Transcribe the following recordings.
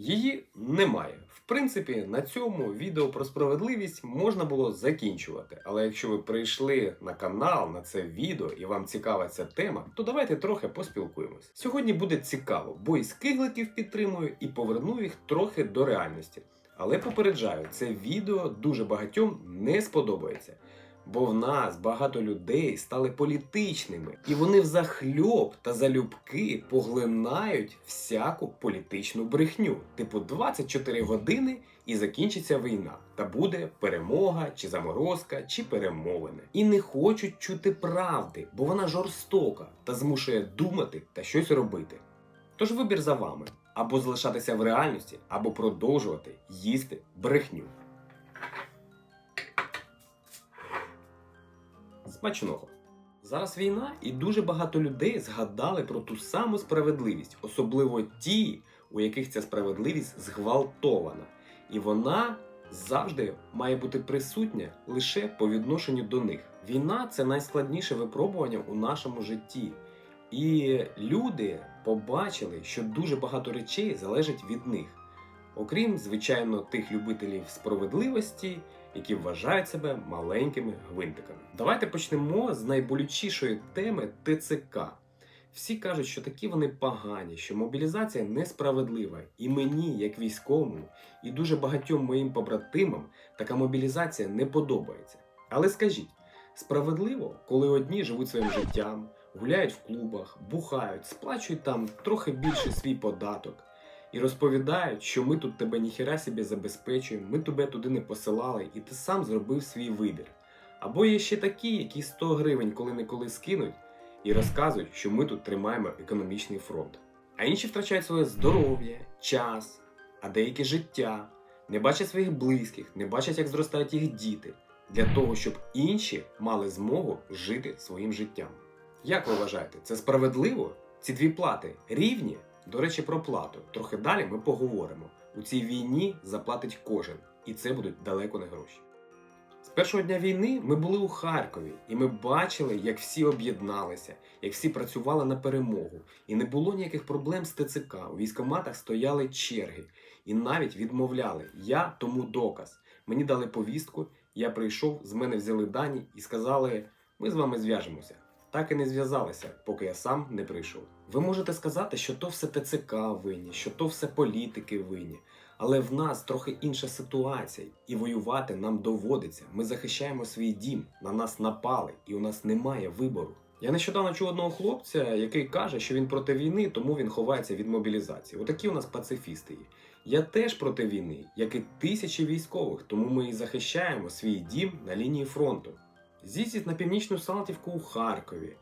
Її немає. В принципі, на цьому відео про справедливість можна було закінчувати. Але якщо ви прийшли на канал на це відео і вам цікава ця тема, то давайте трохи поспілкуємось. Сьогодні буде цікаво, бо і скигликів підтримую, і поверну їх трохи до реальності. Але попереджаю, це відео дуже багатьом не сподобається. Бо в нас багато людей стали політичними, і вони взахльоб та залюбки поглинають всяку політичну брехню. Типу 24 години і закінчиться війна, та буде перемога, чи заморозка, чи перемовини. І не хочуть чути правди, бо вона жорстока та змушує думати та щось робити. Тож вибір за вами: або залишатися в реальності, або продовжувати їсти брехню. Смачного. Зараз війна, і дуже багато людей згадали про ту саму справедливість, особливо ті, у яких ця справедливість зґвалтована. І вона завжди має бути присутня лише по відношенню до них. Війна це найскладніше випробування у нашому житті. І люди побачили, що дуже багато речей залежить від них. Окрім, звичайно, тих любителів справедливості, які вважають себе маленькими гвинтиками. Давайте почнемо з найболючішої теми ТЦК. Всі кажуть, що такі вони погані, що мобілізація несправедлива. І мені, як військовому, і дуже багатьом моїм побратимам така мобілізація не подобається. Але скажіть, справедливо, коли одні живуть своїм життям, гуляють в клубах, бухають, сплачують там трохи більше свій податок і розповідають, що ми тут тебе ніхіра собі забезпечуємо, ми тебе туди не посилали, і ти сам зробив свій вибір. Або є ще такі, які 100 гривень коли-неколи скинуть і розказують, що ми тут тримаємо економічний фронт. А інші втрачають своє здоров'я, час, а деякі життя, не бачать своїх близьких, не бачать, як зростають їх діти, для того, щоб інші мали змогу жити своїм життям. Як ви вважаєте, це справедливо? Ці дві плати рівні? До речі, про плату. Трохи далі ми поговоримо. У цій війні заплатить кожен, і це будуть далеко не гроші. З першого дня війни ми були у Харкові, і ми бачили, як всі об'єдналися, як всі працювали на перемогу, і не було ніяких проблем з ТЦК. У військоматах стояли черги і навіть відмовляли. Я тому доказ. Мені дали повістку, я прийшов, з мене взяли дані і сказали: ми з вами зв'яжемося. Так і не зв'язалися, поки я сам не прийшов. Ви можете сказати, що то все ТЦК винні, що то все політики винні. Але в нас трохи інша ситуація, і воювати нам доводиться. Ми захищаємо свій дім, на нас напали, і у нас немає вибору. Я нещодавно чув одного хлопця, який каже, що він проти війни, тому він ховається від мобілізації. Отакі у нас пацифісти є. Я теж проти війни, як і тисячі військових, тому ми і захищаємо свій дім на лінії фронту. З'їздіть на північну Салтівку у Харкові,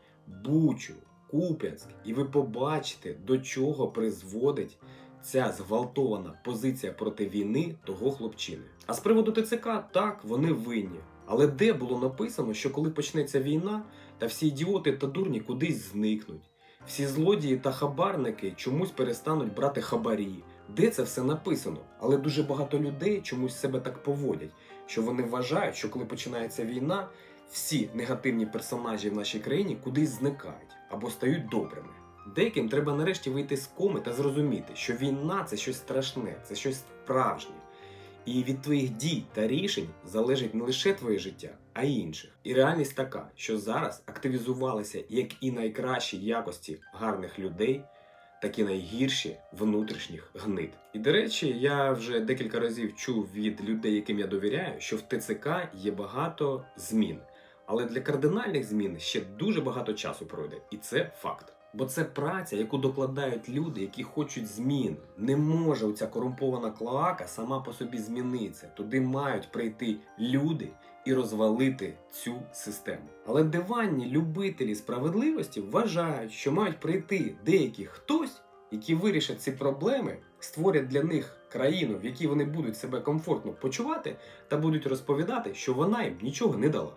Бучу, Куп'янськ, і ви побачите, до чого призводить ця зґвалтована позиція проти війни того хлопчини. А з приводу ТЦК, так, вони винні. Але де було написано, що коли почнеться війна, та всі ідіоти та дурні кудись зникнуть, всі злодії та хабарники чомусь перестануть брати хабарі. Де це все написано? Але дуже багато людей чомусь себе так поводять, що вони вважають, що коли починається війна, всі негативні персонажі в нашій країні кудись зникають або стають добрими. Деяким треба нарешті вийти з коми та зрозуміти, що війна це щось страшне, це щось справжнє. І від твоїх дій та рішень залежить не лише твоє життя, а й інших. І реальність така, що зараз активізувалися як і найкращі якості гарних людей, так і найгірші внутрішніх гнид. І до речі, я вже декілька разів чув від людей, яким я довіряю, що в ТЦК є багато змін. Але для кардинальних змін ще дуже багато часу пройде, і це факт. Бо це праця, яку докладають люди, які хочуть змін. Не може оця корумпована клоака сама по собі змінитися. Туди мають прийти люди і розвалити цю систему. Але диванні любителі справедливості вважають, що мають прийти деякі хтось, які вирішать ці проблеми, створять для них країну, в якій вони будуть себе комфортно почувати, та будуть розповідати, що вона їм нічого не дала.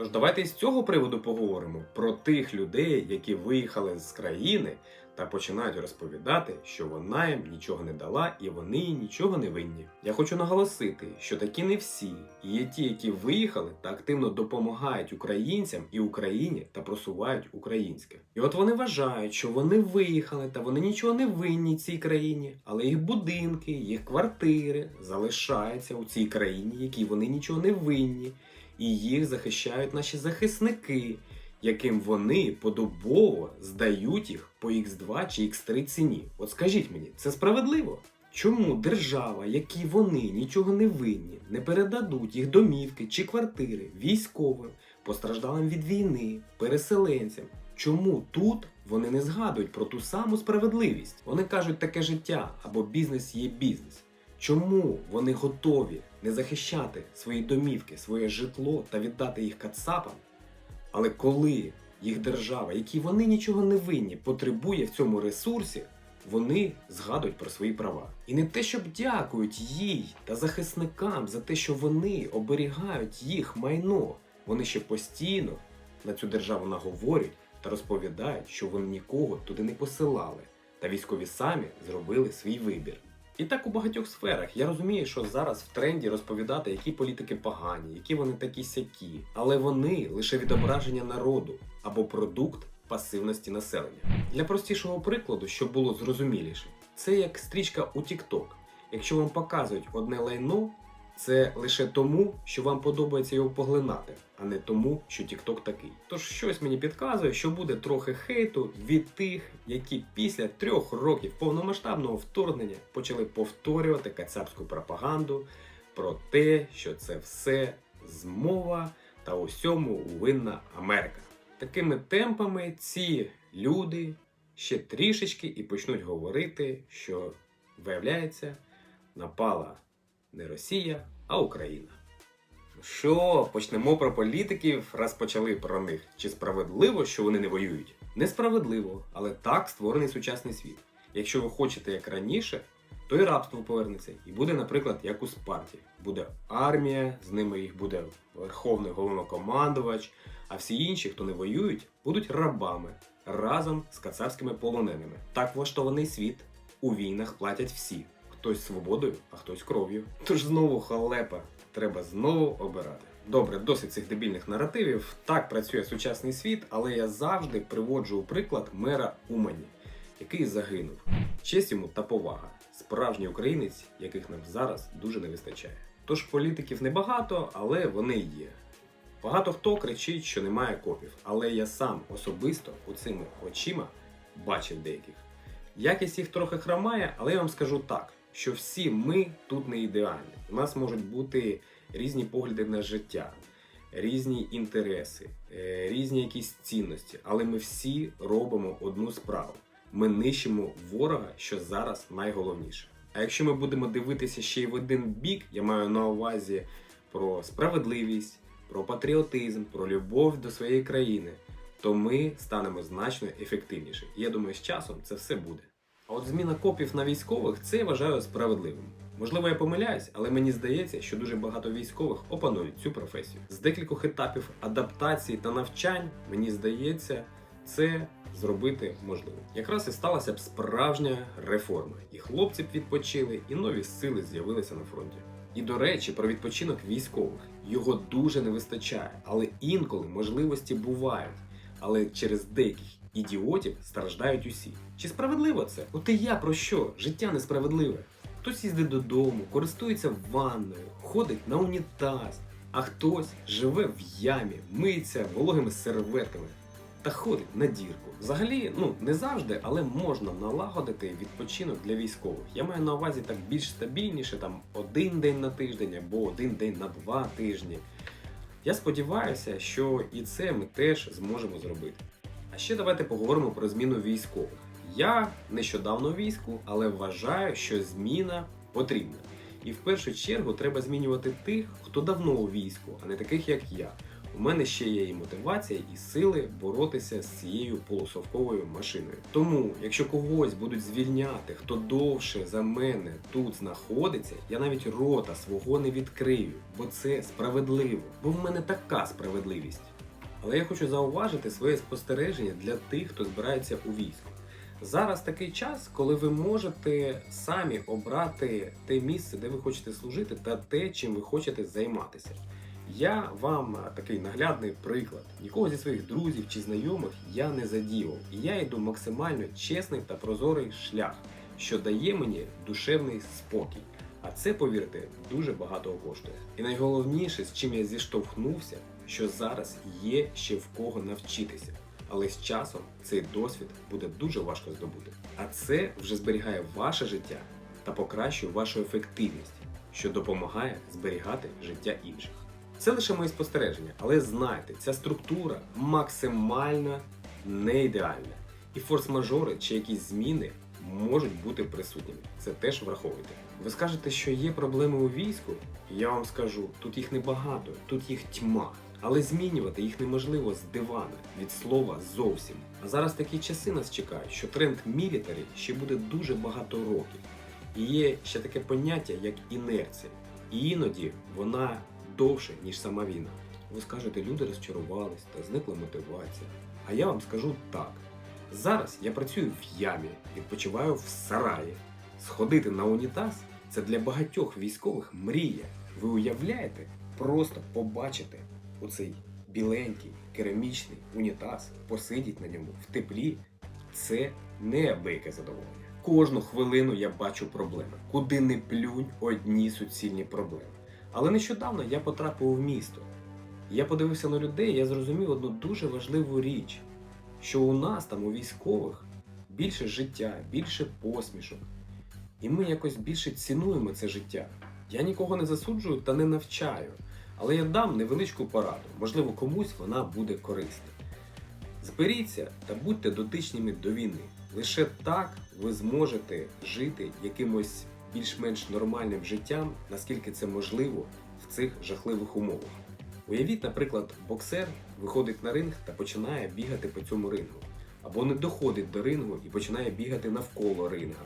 Тож давайте з цього приводу поговоримо про тих людей, які виїхали з країни та починають розповідати, що вона їм нічого не дала і вони їй нічого не винні. Я хочу наголосити, що такі не всі, є ті, які виїхали та активно допомагають українцям і Україні та просувають українське. І от вони вважають, що вони виїхали та вони нічого не винні цій країні, але їх будинки, їх квартири залишаються у цій країні, якій вони нічого не винні, і їх захищають наші захисники яким вони подобово здають їх по X2 чи X3 ціні. От скажіть мені, це справедливо? Чому держава, якій вони нічого не винні, не передадуть їх домівки чи квартири військовим, постраждалим від війни, переселенцям? Чому тут вони не згадують про ту саму справедливість? Вони кажуть, таке життя або бізнес є бізнес. Чому вони готові не захищати свої домівки, своє житло та віддати їх кацапам? Але коли їх держава, якій вони нічого не винні, потребує в цьому ресурсі, вони згадують про свої права. І не те, щоб дякують їй та захисникам за те, що вони оберігають їх майно. Вони ще постійно на цю державу наговорюють та розповідають, що вони нікого туди не посилали, та військові самі зробили свій вибір. І так у багатьох сферах я розумію, що зараз в тренді розповідати, які політики погані, які вони такі сякі, але вони лише відображення народу або продукт пасивності населення. Для простішого прикладу, щоб було зрозуміліше, це як стрічка у TikTok. Якщо вам показують одне лайно, це лише тому, що вам подобається його поглинати, а не тому, що TikTok такий. Тож щось мені підказує, що буде трохи хейту від тих, які після трьох років повномасштабного вторгнення почали повторювати кацапську пропаганду про те, що це все змова та усьому винна Америка. Такими темпами ці люди ще трішечки і почнуть говорити, що виявляється, напала не Росія, а Україна. Що, почнемо про політиків, раз почали про них. Чи справедливо, що вони не воюють? Несправедливо, але так створений сучасний світ. Якщо ви хочете як раніше, то і рабство повернеться. І буде, наприклад, як у Спарті. Буде армія, з ними їх буде верховний головнокомандувач, а всі інші, хто не воюють, будуть рабами разом з кацапськими полоненими. Так влаштований світ. У війнах платять всі. Хтось свободою, а хтось кров'ю. Тож знову халепа. Треба знову обирати. Добре, досить цих дебільних наративів. Так працює сучасний світ, але я завжди приводжу у приклад мера Умані, який загинув. Честь йому та повага. Справжній українець, яких нам зараз дуже не вистачає. Тож політиків небагато, але вони є. Багато хто кричить, що немає копів, але я сам особисто оцими очима бачив деяких. Якість їх трохи хромає, але я вам скажу так, що всі ми тут не ідеальні. У нас можуть бути різні погляди на життя, різні інтереси, е, різні якісь цінності, але ми всі робимо одну справу. Ми нищимо ворога, що зараз найголовніше. А якщо ми будемо дивитися ще й в один бік, я маю на увазі про справедливість, про патріотизм, про любов до своєї країни, то ми станемо значно ефективніше. Я думаю, з часом це все буде. А от зміна копів на військових це я вважаю справедливим. Можливо, я помиляюсь, але мені здається, що дуже багато військових опанують цю професію. З декількох етапів адаптації та навчань, мені здається, це зробити можливо. Якраз і сталася б справжня реформа. І хлопці б відпочили, і нові сили з'явилися на фронті. І до речі, про відпочинок військових його дуже не вистачає, але інколи можливості бувають. Але через деяких ідіотів страждають усі. Чи справедливо це? От і я про що? Життя несправедливе. Хтось їздить додому, користується ванною, ходить на унітаз, а хтось живе в ямі, миється вологими серветками та ходить на дірку. Взагалі, ну не завжди, але можна налагодити відпочинок для військових. Я маю на увазі так більш стабільніше, там один день на тиждень або один день на два тижні. Я сподіваюся, що і це ми теж зможемо зробити. А ще давайте поговоримо про зміну військових. Я нещодавно у війську, але вважаю, що зміна потрібна. І в першу чергу треба змінювати тих, хто давно у війську, а не таких як я. У мене ще є і мотивація, і сили боротися з цією полусовковою машиною. Тому, якщо когось будуть звільняти, хто довше за мене тут знаходиться, я навіть рота свого не відкрию, бо це справедливо. Бо в мене така справедливість. Але я хочу зауважити своє спостереження для тих, хто збирається у військо. Зараз такий час, коли ви можете самі обрати те місце, де ви хочете служити, та те, чим ви хочете займатися. Я вам такий наглядний приклад. Нікого зі своїх друзів чи знайомих я не задіяв, і я йду максимально чесний та прозорий шлях, що дає мені душевний спокій. А це, повірте, дуже багато коштує. І найголовніше, з чим я зіштовхнувся, що зараз є ще в кого навчитися. Але з часом цей досвід буде дуже важко здобути. А це вже зберігає ваше життя та покращує вашу ефективність, що допомагає зберігати життя інших. Це лише мої спостереження, але знайте, ця структура максимально не ідеальна. І форс-мажори чи якісь зміни можуть бути присутніми. Це теж враховуйте. Ви скажете, що є проблеми у війську? Я вам скажу, тут їх небагато, тут їх тьма. Але змінювати їх неможливо з дивана від слова зовсім. А зараз такі часи нас чекають, що тренд мілітарі ще буде дуже багато років. І є ще таке поняття, як інерція. І іноді вона довше, ніж сама війна. Ви скажете, люди розчарувались та зникла мотивація. А я вам скажу так: зараз я працюю в ямі, відпочиваю в сараї. Сходити на унітаз це для багатьох військових мрія. Ви уявляєте? Просто побачите оцей біленький керамічний унітаз, посидіть на ньому в теплі. Це неабияке задоволення. Кожну хвилину я бачу проблеми. Куди не плюнь, одні суцільні проблеми. Але нещодавно я потрапив в місто. Я подивився на людей, я зрозумів одну дуже важливу річ, що у нас там, у військових, більше життя, більше посмішок. І ми якось більше цінуємо це життя. Я нікого не засуджую та не навчаю, але я дам невеличку пораду. Можливо, комусь вона буде корисна. Зберіться та будьте дотичними до війни. Лише так ви зможете жити якимось більш-менш нормальним життям, наскільки це можливо в цих жахливих умовах. Уявіть, наприклад, боксер виходить на ринг та починає бігати по цьому рингу, або не доходить до рингу і починає бігати навколо ринга.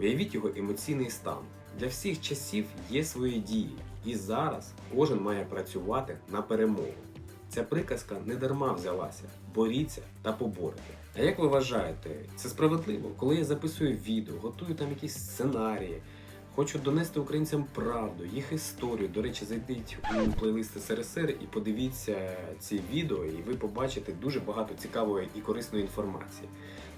Уявіть його емоційний стан. Для всіх часів є свої дії, і зараз кожен має працювати на перемогу. Ця приказка не дарма взялася. Боріться та поборете. А як ви вважаєте, це справедливо? Коли я записую відео, готую там якісь сценарії, хочу донести українцям правду, їх історію. До речі, зайдіть у плейлист СРСР і подивіться ці відео, і ви побачите дуже багато цікавої і корисної інформації.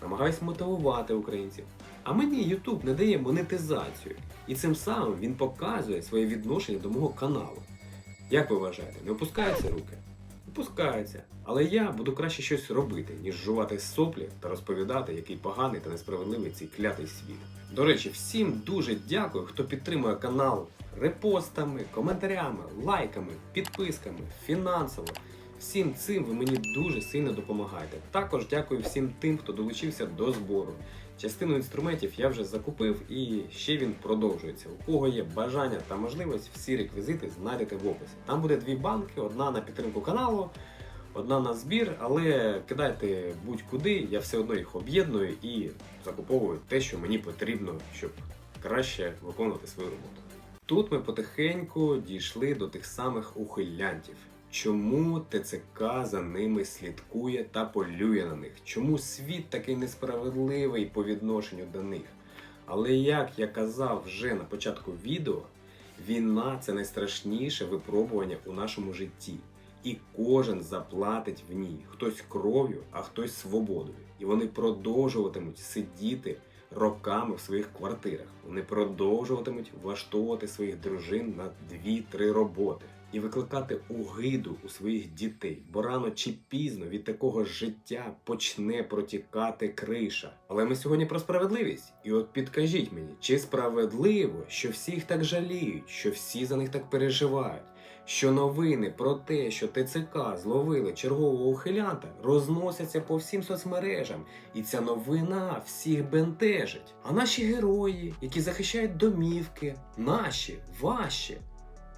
Намагаюсь мотивувати українців. А мені YouTube не дає монетизацію, і цим самим він показує своє відношення до мого каналу. Як ви вважаєте, не опускаються руки? Опускаються. Але я буду краще щось робити, ніж жувати соплі та розповідати, який поганий та несправедливий цей клятий світ. До речі, всім дуже дякую, хто підтримує канал репостами, коментарями, лайками, підписками, фінансово. Всім цим ви мені дуже сильно допомагаєте. Також дякую всім тим, хто долучився до збору. Частину інструментів я вже закупив і ще він продовжується. У кого є бажання та можливість, всі реквізити знайдете в описі. Там буде дві банки: одна на підтримку каналу, одна на збір, але кидайте будь-куди, я все одно їх об'єдную і закуповую те, що мені потрібно, щоб краще виконувати свою роботу. Тут ми потихеньку дійшли до тих самих ухилянтів. Чому ТЦК за ними слідкує та полює на них? Чому світ такий несправедливий по відношенню до них? Але як я казав вже на початку відео, війна це найстрашніше випробування у нашому житті. І кожен заплатить в ній хтось кров'ю, а хтось свободою. І вони продовжуватимуть сидіти роками в своїх квартирах. Вони продовжуватимуть влаштовувати своїх дружин на 2-3 роботи і викликати огиду у своїх дітей, бо рано чи пізно від такого життя почне протікати криша. Але ми сьогодні про справедливість. І от підкажіть мені, чи справедливо, що всіх так жаліють, що всі за них так переживають? Що новини про те, що ТЦК зловили чергового ухилянта, розносяться по всім соцмережам, і ця новина всіх бентежить. А наші герої, які захищають домівки, наші, ваші,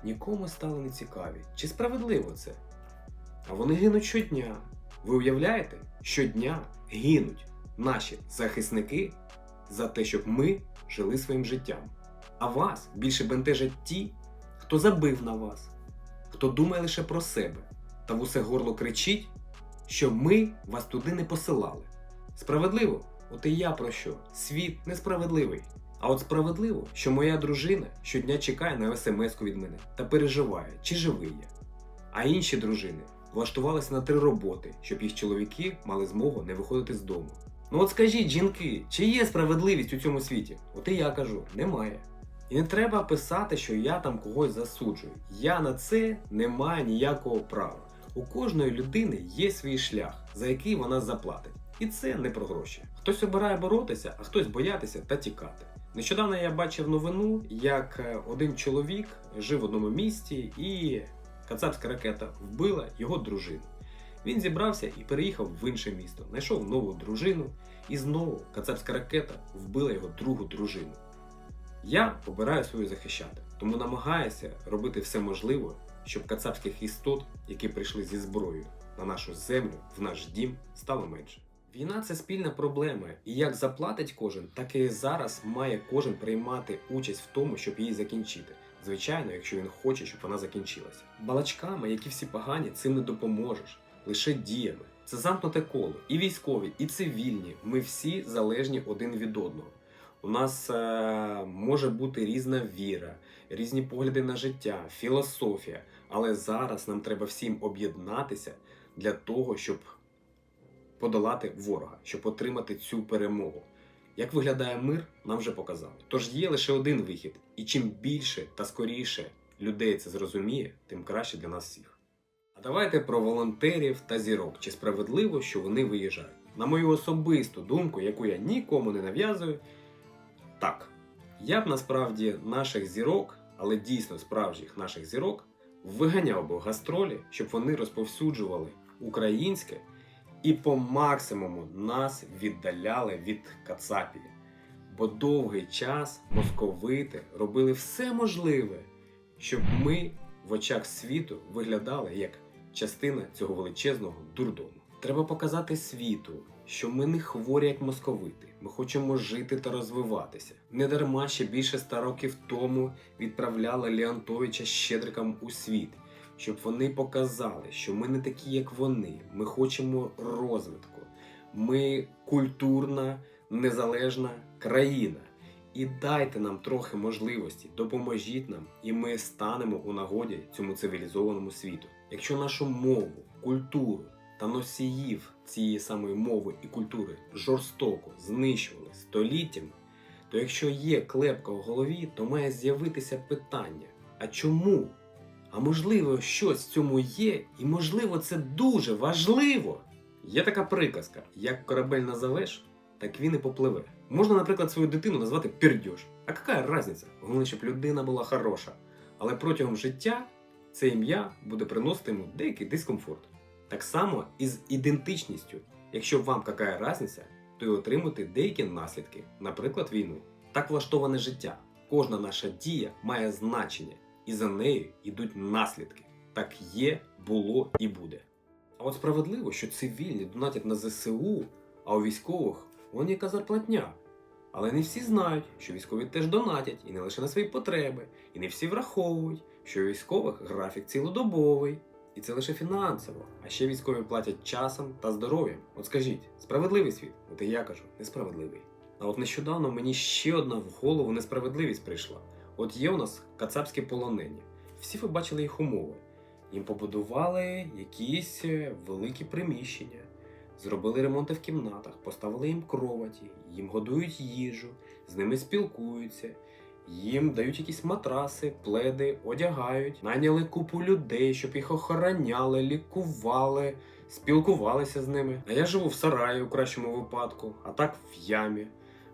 нікому стали не цікаві. Чи справедливо це? А вони гинуть щодня. Ви уявляєте? Щодня гинуть наші захисники за те, щоб ми жили своїм життям. А вас більше бентежать ті, хто забив на вас, хто думає лише про себе та в усе горло кричить, що ми вас туди не посилали. Справедливо? От і я про що? Світ несправедливий. А от справедливо, що моя дружина щодня чекає на смс від мене та переживає, чи живий я. А інші дружини влаштувалися на три роботи, щоб їх чоловіки мали змогу не виходити з дому. Ну от скажіть, жінки, чи є справедливість у цьому світі? От і я кажу, немає. І не треба писати, що я там когось засуджую. Я на це не маю ніякого права. У кожної людини є свій шлях, за який вона заплатить. І це не про гроші. Хтось обирає боротися, а хтось боятися та тікати. Нещодавно я бачив новину, як е, один чоловік жив в одному місті і кацапська ракета вбила його дружину. Він зібрався і переїхав в інше місто, знайшов нову дружину, і знову кацапська ракета вбила його другу дружину. Я обираю свою захищати, тому намагаюся робити все можливе, щоб кацапських істот, які прийшли зі зброєю на нашу землю, в наш дім, стало менше. Війна це спільна проблема, і як заплатить кожен, так і зараз має кожен приймати участь в тому, щоб її закінчити. Звичайно, якщо він хоче, щоб вона закінчилася. Балачками, які всі погані, цим не допоможеш, лише діями. Це замкнуте коло. І військові, і цивільні. Ми всі залежні один від одного. У нас е, може бути різна віра, різні погляди на життя, філософія. Але зараз нам треба всім об'єднатися для того, щоб подолати ворога, щоб отримати цю перемогу. Як виглядає мир, нам вже показали. Тож є лише один вихід, і чим більше та скоріше людей це зрозуміє, тим краще для нас всіх. А давайте про волонтерів та зірок. Чи справедливо, що вони виїжджають? На мою особисту думку, яку я нікому не нав'язую, так. Я б насправді наших зірок, але дійсно справжніх наших зірок, виганяв би в гастролі, щоб вони розповсюджували українське і по максимуму нас віддаляли від Кацапії. Бо довгий час московити робили все можливе, щоб ми в очах світу виглядали як частина цього величезного дурдому. Треба показати світу, що ми не хворі як московити. Ми хочемо жити та розвиватися. Недарма ще більше ста років тому відправляли Леонтовича з Щедриком у світ, щоб вони показали, що ми не такі, як вони. Ми хочемо розвитку. Ми культурна, незалежна країна. І дайте нам трохи можливості, допоможіть нам, і ми станемо у нагоді цьому цивілізованому світу. Якщо нашу мову, культуру та носіїв цієї самої мови і культури жорстоко знищували століттями, то якщо є клепка в голові, то має з'явитися питання: а чому? А можливо, щось в цьому є, і можливо, це дуже важливо. Є така приказка: як корабель назовеш, так він і попливе. Можна, наприклад, свою дитину назвати пірдьош. А яка різниця? Головне, щоб людина була хороша. Але протягом життя це ім'я буде приносити йому деякий дискомфорт. Так само і з ідентичністю. Якщо вам яка різниця, то й отримуєте деякі наслідки, наприклад, війну. Так влаштоване життя. Кожна наша дія має значення, і за нею йдуть наслідки. Так є, було і буде. А от справедливо, що цивільні донатять на ЗСУ, а у військових вон яка зарплатня. Але не всі знають, що військові теж донатять і не лише на свої потреби, і не всі враховують, що у військових графік цілодобовий. І це лише фінансово, а ще військові платять часом та здоров'ям. От скажіть, справедливий світ? От і я кажу, несправедливий. А от нещодавно мені ще одна в голову несправедливість прийшла. От є у нас кацапські полонені. Всі ви бачили їх умови. Їм побудували якісь е, великі приміщення, зробили ремонти в кімнатах, поставили їм кроваті, їм годують їжу, з ними спілкуються, їм дають якісь матраси, пледи, одягають, найняли купу людей, щоб їх охороняли, лікували, спілкувалися з ними. А я живу в сараї у кращому випадку, а так в ямі.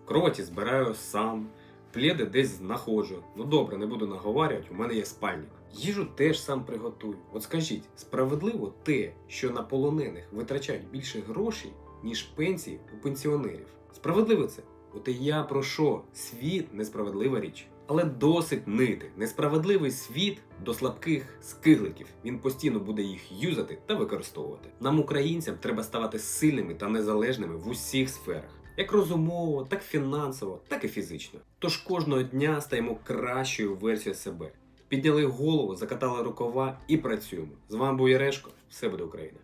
Кроваті збираю сам, пледи десь знаходжу. Ну добре, не буду наговарювати, у мене є спальник. Їжу теж сам приготую. От скажіть, справедливо те, що на полонених витрачають більше грошей, ніж пенсії у пенсіонерів? Справедливо це? От і я про що? Світ несправедлива річ. Але досить нити. Несправедливий світ до слабких скигликів. Він постійно буде їх юзати та використовувати. Нам, українцям, треба ставати сильними та незалежними в усіх сферах. Як розумово, так фінансово, так і фізично. Тож кожного дня стаємо кращою версією себе. Підняли голову, закатали рукава і працюємо. З вами був Ярешко. Все буде Україна!